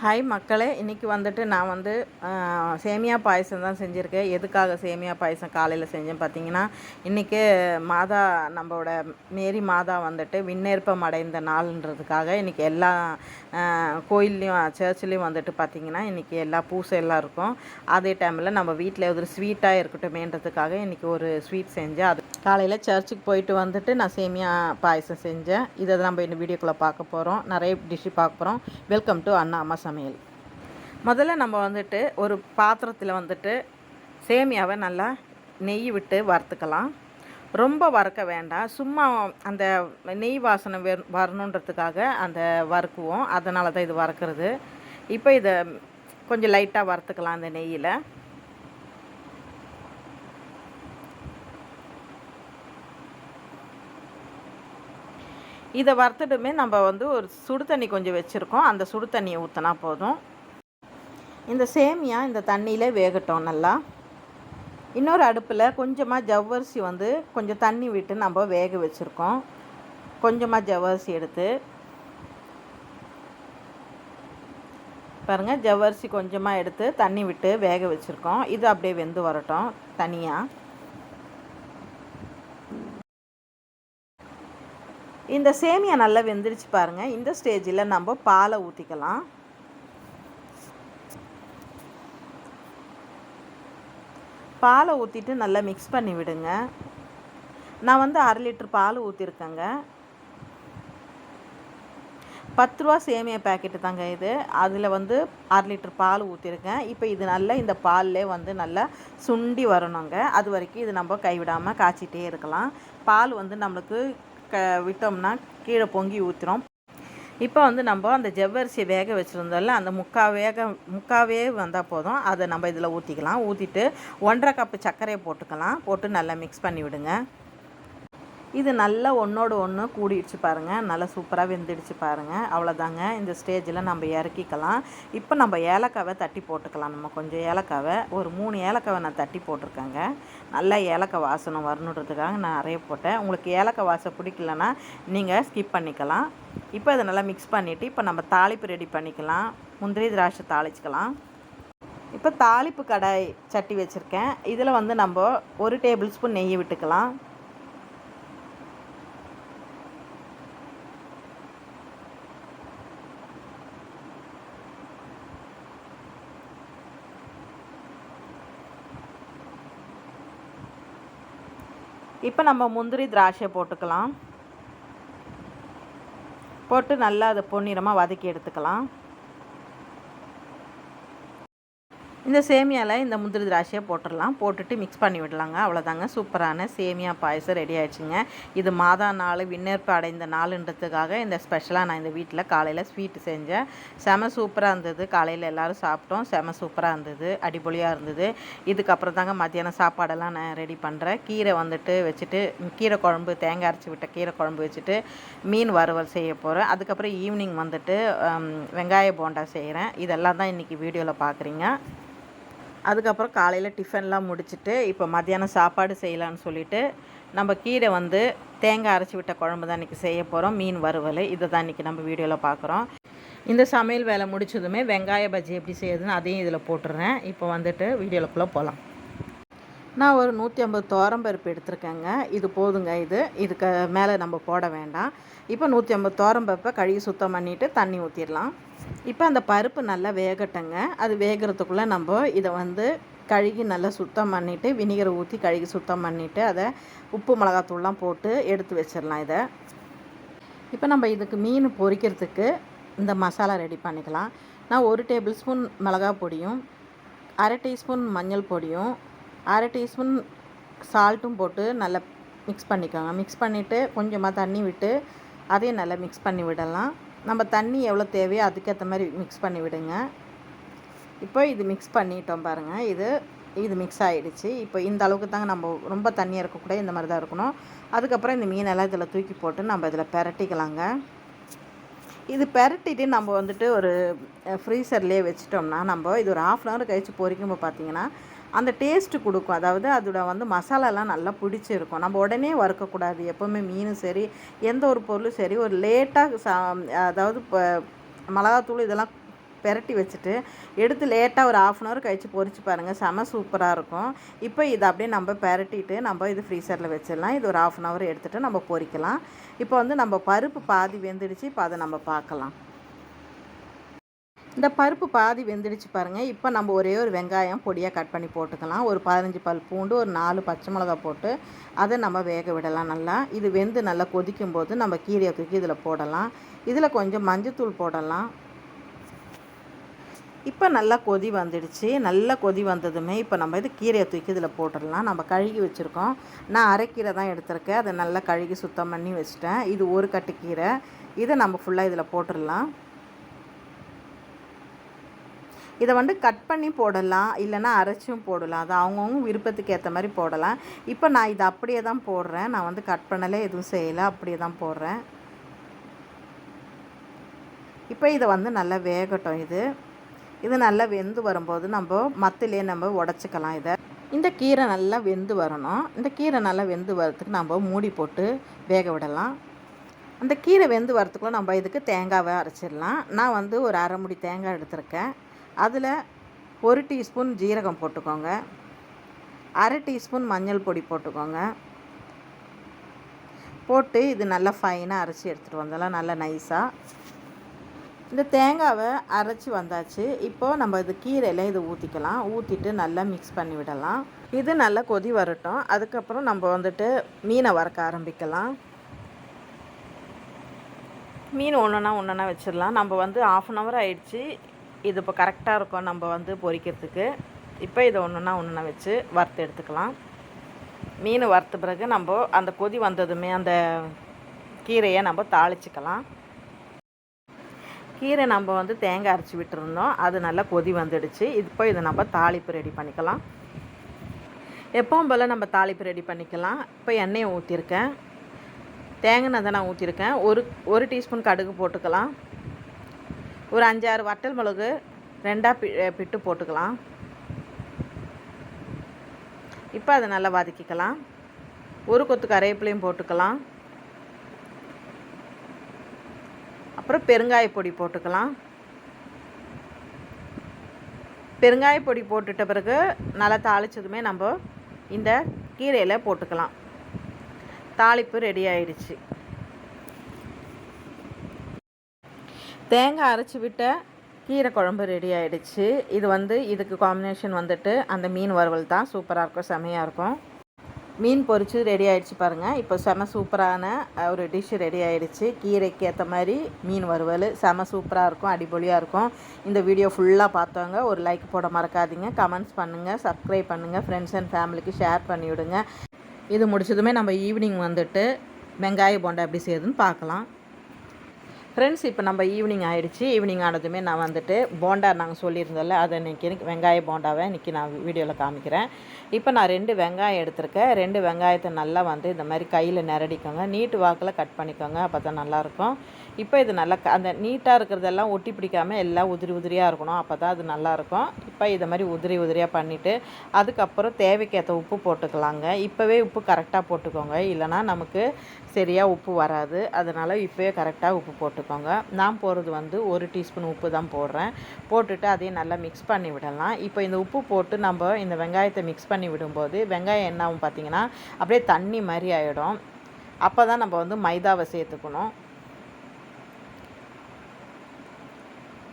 Hi மக்களே. இன்றைக்கி வந்துட்டு நான் வந்து சேமியா பாயசம் தான் செஞ்சுருக்கேன். எதுக்காக சேமியா பாயசம் காலையில் செஞ்சேன் பார்த்தீங்கன்னா இன்றைக்கி மாதா நம்மளோட மேரி மாதா வந்துட்டு விண்ணேற்பம் அடைந்த நாள்ன்றதுக்காக இன்றைக்கி எல்லா கோயில்லையும் சர்ச்லேயும் வந்துட்டு பார்த்திங்கன்னா இன்றைக்கி எல்லா பூசை எல்லாம் இருக்கும். அதே டைமில் நம்ம வீட்டில் ஒரு ஸ்வீட்டாக இருக்கட்டுமேன்றதுக்காக இன்றைக்கி ஒரு ஸ்வீட் செஞ்சேன் அது காலையில் சர்ச்சுக்கு போயிட்டு வந்துட்டு நான் சேமியா பாயசம் செஞ்சேன். இதை நம்ம இந்த வீடியோக்குள்ளே பார்க்க போகிறோம் நிறைய டிஷ்ஷு பார்க்க போகிறோம் வெல்கம் டு அண்ணா அம்மா சமையல். முதல்ல நம்ம வந்துட்டு ஒரு பாத்திரத்தில் வந்துட்டு சேமியாவை நல்லா நெய் விட்டு வறுத்துக்கலாம். ரொம்ப வறுக்க வேண்டாம். சும்மா அந்த நெய் வாசனை வெ வரணுன்றதுக்காக அந்த வறுக்குவோம். அதனால தான் இது வறுக்கிறது. இப்போ இதை கொஞ்சம் லைட்டாக வறுத்துக்கலாம் அந்த நெய்யில். இதை வறுத்துட்டுமே நம்ம வந்து ஒரு சுடு தண்ணி கொஞ்சம் வச்சுருக்கோம். அந்த சுடு தண்ணியை ஊற்றினா போதும். இந்த சேமியா இந்த தண்ணியில் வேகட்டும் நல்லா. இன்னொரு அடுப்பில் கொஞ்சமாக ஜவ்வரிசி வந்து கொஞ்சம் தண்ணி விட்டு நம்ம வேக வச்சுருக்கோம். கொஞ்சமாக ஜவ்வரிசி எடுத்து. பாருங்கள் ஜவ்வரிசி கொஞ்சமாக எடுத்து தண்ணி விட்டு வேக வச்சுருக்கோம். இது அப்படியே வெந்து வரட்டும் தனியாக இந்த சேமியா நல்லா வெந்துருச்சு பாருங்கள் இந்த ஸ்டேஜில் நம்ம பாலை ஊற்றிக்கலாம் பாலை ஊற்றிட்டு நல்லா மிக்ஸ் பண்ணி விடுங்க. நான் வந்து அரை லிட்டர் பால் ஊற்றிருக்கேங்க பத்து ரூபா சேமியா பேக்கெட்டு தாங்க இது. அதில் வந்து அரை லிட்டர் பால் ஊற்றிருக்கேன் இப்போ இது நல்லா இந்த பால்லே வந்து நல்லா சுண்டி வரணுங்க. அது வரைக்கும் இது நம்ம கைவிடாமல் காய்ச்சிட்டே இருக்கலாம். பால் வந்து நம்மளுக்கு க விட்டோம்னா கீழே பொங்கி ஊற்றுறோம் இப்போ வந்து நம்ம அந்த ஜவ்வரிசியை வேக வச்சுருந்தோம்ல அந்த முக்கா வேக முக்காவே வந்தால் போதும். அதை நம்ம இதில் ஊற்றிக்கலாம் ஊற்றிட்டு ஒன்றரை கப்பு சர்க்கரையை போட்டுக்கலாம். போட்டு நல்லா மிக்ஸ் பண்ணி விடுங்க. இது நல்லா ஒன்றோடு ஒன்று கூடிடுச்சு பாருங்கள் நல்லா சூப்பராக வெந்துடுச்சு பாருங்கள் அவ்வளோதாங்க. இந்த ஸ்டேஜில் நம்ம இறக்கிக்கலாம். இப்போ நம்ம ஏலக்காவை தட்டி போட்டுக்கலாம். நம்ம கொஞ்சம் ஏலக்காவை. ஒரு மூணு ஏலக்காவை நான் தட்டி போட்டிருக்கேங்க. நல்லா ஏலக்காய் வாசனை வரணுன்றதுக்காக நான் நிறைய போட்டேன். உங்களுக்கு ஏலக்காய் வாசம் பிடிக்கலன்னா நீங்கள் ஸ்கிப் பண்ணிக்கலாம். இப்போ இதை நல்லா மிக்ஸ் பண்ணிவிட்டு இப்போ நம்ம தாளிப்பு ரெடி பண்ணிக்கலாம். முந்திரி திராட்சை தாளிச்சிக்கலாம். இப்போ தாளிப்பு கடாய் சட்டி வச்சுருக்கேன். இதில் வந்து நம்ம ஒரு டேபிள் ஸ்பூன் நெய் விட்டுக்கலாம். இப்போ நம்ம முந்திரி திராட்சை போட்டுக்கலாம். போட்டு நல்லா அதை பொன்னிறமாக வதக்கி எடுத்துக்கலாம். இந்த சேமியாவில் இந்த முந்திரி திராட்சையை போட்டுடலாம். போட்டுட்டு மிக்ஸ் பண்ணி விடலாங்க. அவ்வளோதாங்க சூப்பரான சேமியா பாயசம் ரெடி ஆயிடுச்சுங்க. இது மாதா நாள் விண்ணேற்பு அடைந்த நாளுன்றதுக்காக இந்த ஸ்பெஷலாக நான் இந்த வீட்டில் காலையில் ஸ்வீட்டு செஞ்சேன். செம சூப்பராக இருந்தது. காலையில் எல்லோரும் சாப்பிட்டோம். செம சூப்பராக இருந்தது. அடிப்பொலியாக இருந்தது. இதுக்கப்புறம் தாங்க மத்தியானம் சாப்பாடெல்லாம் நான் ரெடி பண்ணுறேன் கீரை வந்துட்டு வச்சுட்டு கீரை குழம்பு தேங்காய் அரைச்சி விட்ட கீரை குழம்பு வச்சுட்டு மீன் வறுவல் செய்ய போகிறேன் அதுக்கப்புறம் ஈவினிங் வந்துட்டு வெங்காய போண்டா செய்கிறேன் இதெல்லாம் தான் இன்றைக்கி வீடியோவில் பார்க்குறீங்க அதுக்கப்புறம் காலையில் டிஃபன்லாம் முடிச்சுட்டு இப்போ மத்தியானம் சாப்பாடு செய்யலான்னு சொல்லிட்டு நம்ம கீரை வந்து தேங்காய் அரைச்சி விட்ட குழம்பு தான் இன்றைக்கி செய்ய போகிறோம் மீன் வறுவல் இதை தான் இன்றைக்கி நம்ம வீடியோவில் பார்க்குறோம் இந்த சமையல் வேலை முடிச்சதுமே வெங்காய பஜ்ஜி எப்படி செய்யுதுன்னு அதையும் இதில் போட்டுடுறேன் இப்போ வந்துட்டு வீடியோக்குள்ளே போகலாம் நான் ஒரு நூற்றி ஐம்பது தோரம்பருப்பு எடுத்திருக்கேங்க. இது போதுங்க இது. இதுக்கு மேலே நம்ம போட வேண்டாம். இப்போ நூற்றி ஐம்பது தோரம்பருப்பை கழுவி சுத்தம் பண்ணிவிட்டு தண்ணி ஊற்றிடலாம் இப்போ அந்த பருப்பு நல்லா வேகட்டங்க. அது வேகிறதுக்குள்ளே நம்ம இதை வந்து கழுகி நல்லா சுத்தம் பண்ணிவிட்டு வினிகரை ஊற்றி கழுகி சுத்தம் பண்ணிவிட்டு அதை உப்பு மிளகாத்தூள்லாம் போட்டு எடுத்து வச்சிடலாம் இதை. இப்போ நம்ம இதுக்கு மீன் பொரிக்கிறதுக்கு இந்த மசாலா ரெடி பண்ணிக்கலாம். நான் ஒரு டேபிள் ஸ்பூன் மிளகா பொடியும் அரை டீஸ்பூன் மஞ்சள் பொடியும் அரை டீஸ்பூன் சால்ட்டும் போட்டு நல்லா மிக்ஸ் பண்ணிக்கோங்க. மிக்ஸ் பண்ணிவிட்டு கொஞ்சமாக தண்ணி விட்டு அதையும் நல்லா மிக்ஸ் பண்ணி விடலாம். நம்ம தண்ணி எவ்வளோ தேவையோ அதுக்கேற்ற மாதிரி மிக்ஸ் பண்ணி விடுங்க. இப்போ இது மிக்ஸ் பண்ணிட்டோம் பாருங்கள் இது இது மிக்ஸ் ஆகிடுச்சு இப்போ இந்த அளவுக்கு தாங்க நம்ம ரொம்ப தண்ணியாக இருக்கக்கூடாது இந்த மாதிரி தான் இருக்கணும். அதுக்கப்புறம் இந்த மீனெல்லாம் இதில் தூக்கி போட்டு நம்ம இதில் பிரட்டிக்கலாங்க. இது பெரட்டிட்டு நம்ம வந்துட்டு ஒரு ஃப்ரீசர்லேயே வச்சிட்டோம்னா நம்ம இது ஒரு ஆஃப் அன் ஹவர் கழித்து பொறிக்கும்போது பார்த்தீங்கன்னா அந்த டேஸ்ட்டு கொடுக்கும். அதாவது அதோட வந்து மசாலாலாம் நல்லா பிடிச்சிருக்கும். நம்ம உடனே வறுக்கக்கூடாது. எப்போவுமே மீனும் சரி எந்த ஒரு பொருளும் சரி ஒரு லேட்டாக சா அதாவது இப்போ மிளகாத்தூள் இதெல்லாம் பெரட்டி வச்சுட்டு எடுத்து லேட்டாக ஒரு ஆஃப் அன் ஹவர் கழித்து பொறிச்சு பாருங்கள் செம சூப்பராக இருக்கும். இப்போ இதை அப்படியே நம்ம பெரட்டிட்டு நம்ம இது ஃப்ரீசரில் வச்சிடலாம். இது ஒரு ஆஃப் அன் ஹவர் எடுத்துகிட்டு நம்ம பொறிக்கலாம் இப்போ வந்து நம்ம பருப்பு பாதி வெந்துடுச்சு. இப்போ அதை நம்ம பார்க்கலாம். இந்த பருப்பு பாதி வெந்துடுச்சு பாருங்கள் இப்போ நம்ம ஒரே ஒரு வெங்காயம் பொடியாக கட் பண்ணி போட்டுக்கலாம். ஒரு பதினஞ்சு பல் பூண்டு ஒரு நாலு பச்சை மிளகா போட்டு அதை நம்ம வேக விடலாம் நல்லா. இது வெந்து நல்லா கொதிக்கும் போது நம்ம கீரையை தூக்கி இதில் போடலாம். இதில் கொஞ்சம் மஞ்சத்தூள் போடலாம். இப்போ நல்லா கொதி வந்துடுச்சு. நல்லா கொதி வந்ததுமே இப்போ நம்ம இது கீரையை தூக்கி இதில் போட்டுடலாம். நம்ம கழுகி வச்சுருக்கோம். நான் அரைக்கீரை தான் எடுத்திருக்கேன். அதை நல்லா கழுகி சுத்தம் பண்ணி வச்சுட்டேன். இது ஒரு கட்டு கீரை. இதை நம்ம ஃபுல்லாக இதில் போட்டுடலாம். இதை வந்து கட் பண்ணி போடலாம் இல்லைன்னா அரைச்சும் போடலாம். அது அவங்கவுங்க விருப்பத்துக்கு ஏற்ற மாதிரி போடலாம். இப்போ நான் இதை அப்படியே தான் போடுறேன். நான் வந்து கட் பண்ணலே எதுவும் செய்யலை அப்படியே தான் போடுறேன். இப்போ இதை வந்து நல்லா வேகட்டும் இது. இது நல்லா வெந்து வரும்போது நம்ம மத்திலே நம்ம உடச்சிக்கலாம் இதை. இந்த கீரை நல்லா வெந்து வரணும். இந்த கீரை நல்லா வெந்து வரத்துக்கு நம்ம மூடி போட்டு வேக விடலாம். அந்த கீரை வெந்து வரத்துக்குள்ள நம்ம இதுக்கு தேங்காவை அரைச்சிடலாம். நான் வந்து ஒரு அரை முடி தேங்காய் எடுத்திருக்கேன். அதில் ஒரு டீஸ்பூன் ஜீரகம் போட்டுக்கோங்க. அரை டீஸ்பூன் மஞ்சள் பொடி போட்டுக்கோங்க. போட்டு இது நல்லா ஃபைனாக அரைச்சி எடுத்துகிட்டு வந்தாலும் நல்லா நைஸாக இந்த தேங்காவை அரைச்சி வந்தாச்சு. இப்போது நம்ம இது கீரையில் இதை ஊற்றிக்கலாம் ஊற்றிட்டு நல்லா மிக்ஸ் பண்ணி விடலாம். இது நல்லா கொதி வரட்டும். அதுக்கப்புறம் நம்ம வந்துட்டு மீனை வறுக்க ஆரம்பிக்கலாம். மீன் ஒன்றுனா ஒன்றுனா வச்சிடலாம். நம்ம வந்து ஆஃப் அன் ஹவர் ஆயிடுச்சு. இது இப்போ கரெக்டாக இருக்கும் நம்ம வந்து பொரிக்கிறதுக்கு இப்போ இதை ஒன்றுனா ஒன்றுனா வச்சு வறுத்து எடுத்துக்கலாம். மீன் வறுத்த பிறகு நம்ம அந்த கொதி வந்ததுமே அந்த கீரையை நம்ம தாளிச்சிக்கலாம். கீரை நம்ம வந்து தேங்காய் அரைச்சி விட்டுருந்தோம். அது நல்லா கொதி வந்துடுச்சு. இப்போ இதை நம்ம தாளிப்பு ரெடி பண்ணிக்கலாம். எப்பவும் போல் நம்ம தாளிப்பு ரெடி பண்ணிக்கலாம். இப்போ எண்ணெயை ஊற்றிருக்கேன் தேங்காய் நான் ஊற்றிருக்கேன் ஒரு ஒரு டீஸ்பூன் கடுகு போட்டுக்கலாம். ஒரு அஞ்சாறு வட்டல் மிளகு ரெண்டாக பி பிட்டு போட்டுக்கலாம். இப்போ அதை நல்லா வதக்கிக்கலாம். ஒரு கொத்து கருவேப்பிலையும் போட்டுக்கலாம். அப்புறம் பெருங்காய பொடி போட்டுக்கலாம். பெருங்காய பொடி போட்டுட்ட பிறகு நல்லா தாளித்ததுமே நம்ம இந்த கீரையில் போட்டுக்கலாம். தாளிப்பு ரெடி ஆயிடுச்சு. தேங்காய் அரைச்சி விட்ட கீரை குழம்பு ரெடி ஆகிடுச்சு இது வந்து இதுக்கு காம்பினேஷன் வந்துட்டு அந்த மீன் வறுவல் தான். சூப்பராக இருக்கும் செமையாக இருக்கும். மீன் பொரிச்சு ரெடி ஆகிடுச்சு பாருங்கள் இப்போ செம சூப்பரான ஒரு டிஷ் ரெடி ஆகிடுச்சு கீரைக்கு ஏற்ற மாதிரி மீன் வறுவல் செம சூப்பராக இருக்கும் அடிபொலியாக இருக்கும். இந்த வீடியோ ஃபுல்லாக பார்த்தவங்க ஒரு லைக் போட மறக்காதீங்க. கமெண்ட்ஸ் பண்ணுங்கள் சப்ஸ்கிரைப் பண்ணுங்கள் ஃப்ரெண்ட்ஸ் அண்ட் ஃபேமிலிக்கு ஷேர் பண்ணிவிடுங்க. இது முடிச்சதுமே நம்ம ஈவினிங் வந்துட்டு வெங்காய போண்டா எப்படி செய்யுதுன்னு பார்க்கலாம். ஃப்ரெண்ட்ஸ் இப்போ நம்ம ஈவினிங் ஆகிடுச்சி ஈவினிங் ஆனதுமே நான் வந்துட்டு போண்டா நாங்கள் சொல்லியிருந்தோம்ல அதை இன்றைக்கி வெங்காய போண்டாவை இன்றைக்கி நான் வீடியோவில் காமிக்கிறேன். இப்போ நான் ரெண்டு வெங்காயம் எடுத்திருக்கேன். ரெண்டு வெங்காயத்தை நல்லா வந்து இந்த மாதிரி கையில் நிரடிக்கோங்க. நீட்டு வாக்கில் கட் பண்ணிக்கோங்க அப்போ தான் நல்லாயிருக்கும் இப்போ இது நல்லா அந்த நீட்டாக இருக்கிறதெல்லாம் ஒட்டி பிடிக்காமல் எல்லாம் உதிரி உதிரியாக இருக்கணும். அப்போ தான் அது நல்லாயிருக்கும் இப்போ இதை மாதிரி உதிரி உதிரியாக பண்ணிவிட்டு அதுக்கப்புறம் தேவைக்கேற்ற உப்பு போட்டுக்கலாங்க. இப்போவே உப்பு கரெக்டாக போட்டுக்கோங்க. இல்லைனா நமக்கு சரியாக உப்பு வராது. அதனால் இப்போவே கரெக்டாக உப்பு போட்டுக்கோங்க. நான் போடுறது வந்து ஒரு டீஸ்பூன் உப்பு தான் போடுறேன். போட்டுட்டு அதையும் நல்லா மிக்ஸ் பண்ணி விடலாம். இப்போ இந்த உப்பு போட்டு நம்ம இந்த வெங்காயத்தை மிக்ஸ் பண்ணி விடும்போது வெங்காயம் என்ன ஆகும் பார்த்திங்கன்னா அப்படியே தண்ணி மாதிரி ஆகிடும் அப்போ தான் நம்ம வந்து மைதாவை சேர்த்துக்கணும்.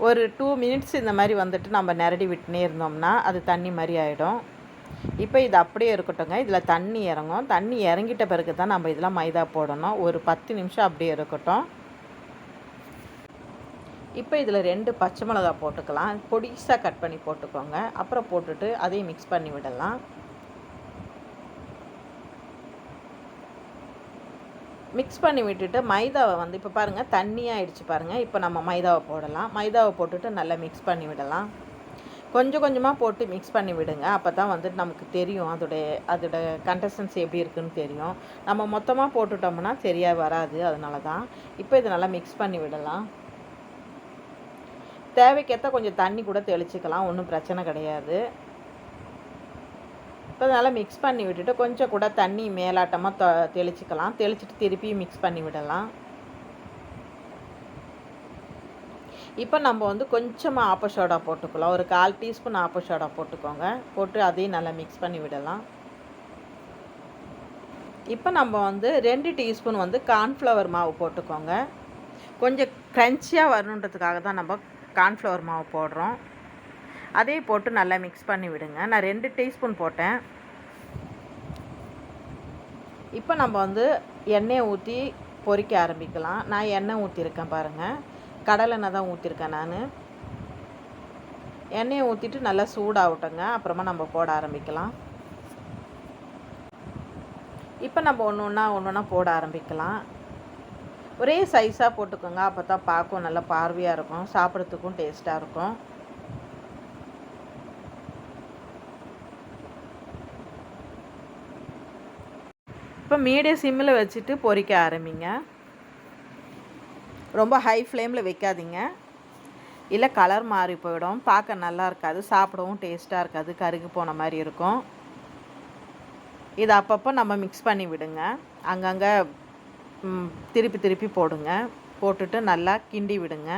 ஒரு டூ மினிட்ஸ் இந்த மாதிரி வந்துட்டு நம்ம நிரடி விட்டுனே இருந்தோம்னா அது தண்ணி மாதிரி ஆகிடும் இப்போ இது அப்படியே இருக்கட்டும்ங்க. இதில் தண்ணி இறங்கும். தண்ணி இறங்கிட்ட பிறகு தான் நம்ம இதில் மைதா போடணும். ஒரு பத்து நிமிஷம் அப்படியே இருக்கட்டும். இப்போ இதில் ரெண்டு பச்சை மிளகா போட்டுக்கலாம். பொடிசாக கட் பண்ணி போட்டுக்கோங்க. அப்புறம் போட்டுட்டு அதையும் மிக்ஸ் பண்ணி விடலாம். மிக்ஸ் பண்ணி விட்டுட்டு மைதாவை வந்து இப்போ பாருங்கள் தண்ணியாகிடுச்சு பாருங்கள் இப்போ நம்ம மைதாவை போடலாம். மைதாவை போட்டுட்டு நல்லா மிக்ஸ் பண்ணி விடலாம். கொஞ்சம் கொஞ்சமாக போட்டு மிக்ஸ் பண்ணி விடுங்க. அப்போ தான் வந்துட்டு நமக்கு தெரியும். அதோடைய அதோட கண்டஸ்டன்சி எப்படி இருக்குன்னு தெரியும். நம்ம மொத்தமாக போட்டுட்டோம்னா சரியாக வராது. அதனால தான் இப்போ இதை நல்லா மிக்ஸ் பண்ணி விடலாம். தேவைக்கேற்ற கொஞ்சம் தண்ணி கூட தெளிச்சிக்கலாம் ஒன்றும் பிரச்சனை கிடையாது. இப்போ நல்லா மிக்ஸ் பண்ணி விட்டுட்டு கொஞ்சம் கூட தண்ணி மேலாட்டமாக தொ தெளிச்சிக்கலாம். தெளிச்சிட்டு திருப்பி மிக்ஸ் பண்ணி விடலாம். இப்போ நம்ம வந்து கொஞ்சமாக ஆப்ப சோடா போட்டுக்கலாம். ஒரு கால் டீஸ்பூன் ஆப்ப சோடா போட்டுக்கோங்க. போட்டு அதையும் நல்லா மிக்ஸ் பண்ணி விடலாம். இப்போ நம்ம வந்து ரெண்டு டீஸ்பூன் வந்து கார்ன்ஃப்ளவர் மாவு போட்டுக்கோங்க. கொஞ்சம் க்ரன்ச்சியாக வரணுன்றதுக்காக தான் நம்ம கார்ன்ஃப்ளவர் மாவு போடுறோம். அதே போட்டு நல்லா மிக்ஸ் பண்ணி விடுங்க. நான் ரெண்டு டீஸ்பூன் போட்டேன். இப்போ நம்ம வந்து எண்ணெயை ஊற்றி பொரிக்க ஆரம்பிக்கலாம். நான் எண்ணெய் ஊற்றிருக்கேன் பாருங்கள் கடலெண்ணெய் தான் ஊற்றிருக்கேன் நான். எண்ணெயை ஊற்றிட்டு நல்லா சூடாகட்டுங்க. அப்புறமா நம்ம போட ஆரம்பிக்கலாம். இப்போ நம்ம ஒன்று ஒன்றா ஒன்று ஒன்றா போட ஆரம்பிக்கலாம். ஒரே சைஸாக போட்டுக்கோங்க. அப்போ தான் பார்க்கும். நல்லா பார்வையாக இருக்கும். சாப்பிட்றதுக்கும் டேஸ்ட்டாக இருக்கும். இப்போ மீடியம் சிம்மில் வச்சுட்டு பொறிக்க ஆரம்பிங்க. ரொம்ப ஹை ஃப்ளேமில் வைக்காதீங்க. இல்லை கலர் மாறி போயிடும். பார்க்க நல்லா இருக்காது. சாப்பிடவும் டேஸ்ட்டாக இருக்காது. கருகி போன மாதிரி இருக்கும். இதை அப்பப்போ நம்ம மிக்ஸ் பண்ணி விடுங்க. அங்கங்கே திருப்பி திருப்பி போடுங்க. போட்டுட்டு நல்லா கிண்டி விடுங்க.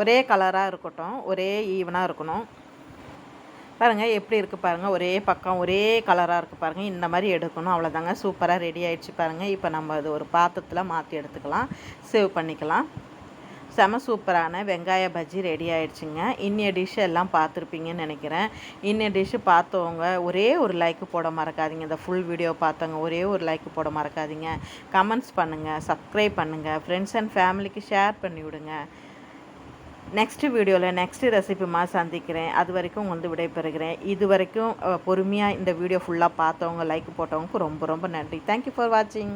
ஒரே கலராக இருக்கட்டும் ஒரே ஈவனாக இருக்கணும். பாருங்கள் எப்படி இருக்குது பாருங்கள் ஒரே பக்கம் ஒரே கலராக இருக்குது பாருங்கள் இந்த மாதிரி எடுக்கணும். அவ்வளோதாங்க சூப்பராக ரெடி ஆகிடுச்சு பாருங்கள் இப்போ நம்ம அது ஒரு பாத்திரத்தில் மாற்றி எடுத்துக்கலாம். சேவ் பண்ணிக்கலாம். செம சூப்பரான வெங்காய பஜ்ஜி ரெடி ஆகிடுச்சிங்க இன்னிய டிஷ் எல்லாம் பார்த்துருப்பீங்கன்னு நினைக்கிறேன். இன்னிய டிஷ்ஷு பார்த்தவங்க ஒரே ஒரு லைக்கு போட மறக்காதீங்க. இந்த ஃபுல் வீடியோ பார்த்தவங்க ஒரே ஒரு லைக்கு போட மறக்காதீங்க. கமெண்ட்ஸ் பண்ணுங்கள் சப்ஸ்கிரைப் பண்ணுங்கள் ஃப்ரெண்ட்ஸ் அண்ட் ஃபேமிலிக்கு ஷேர் பண்ணி விடுங்க. நெக்ஸ்ட் வீடியோவில் நெக்ஸ்ட் ரெசிபிமாக சந்திக்கிறேன். அது வரைக்கும் வந்து விடைபெறுகிறேன். இது வரைக்கும் பொறுமையாக இந்த வீடியோ ஃபுல்லாக பார்த்தவங்க லைக் போட்டவங்களுக்கு ரொம்ப ரொம்ப நன்றி. தேங்க்யூ ஃபார் வாட்சிங்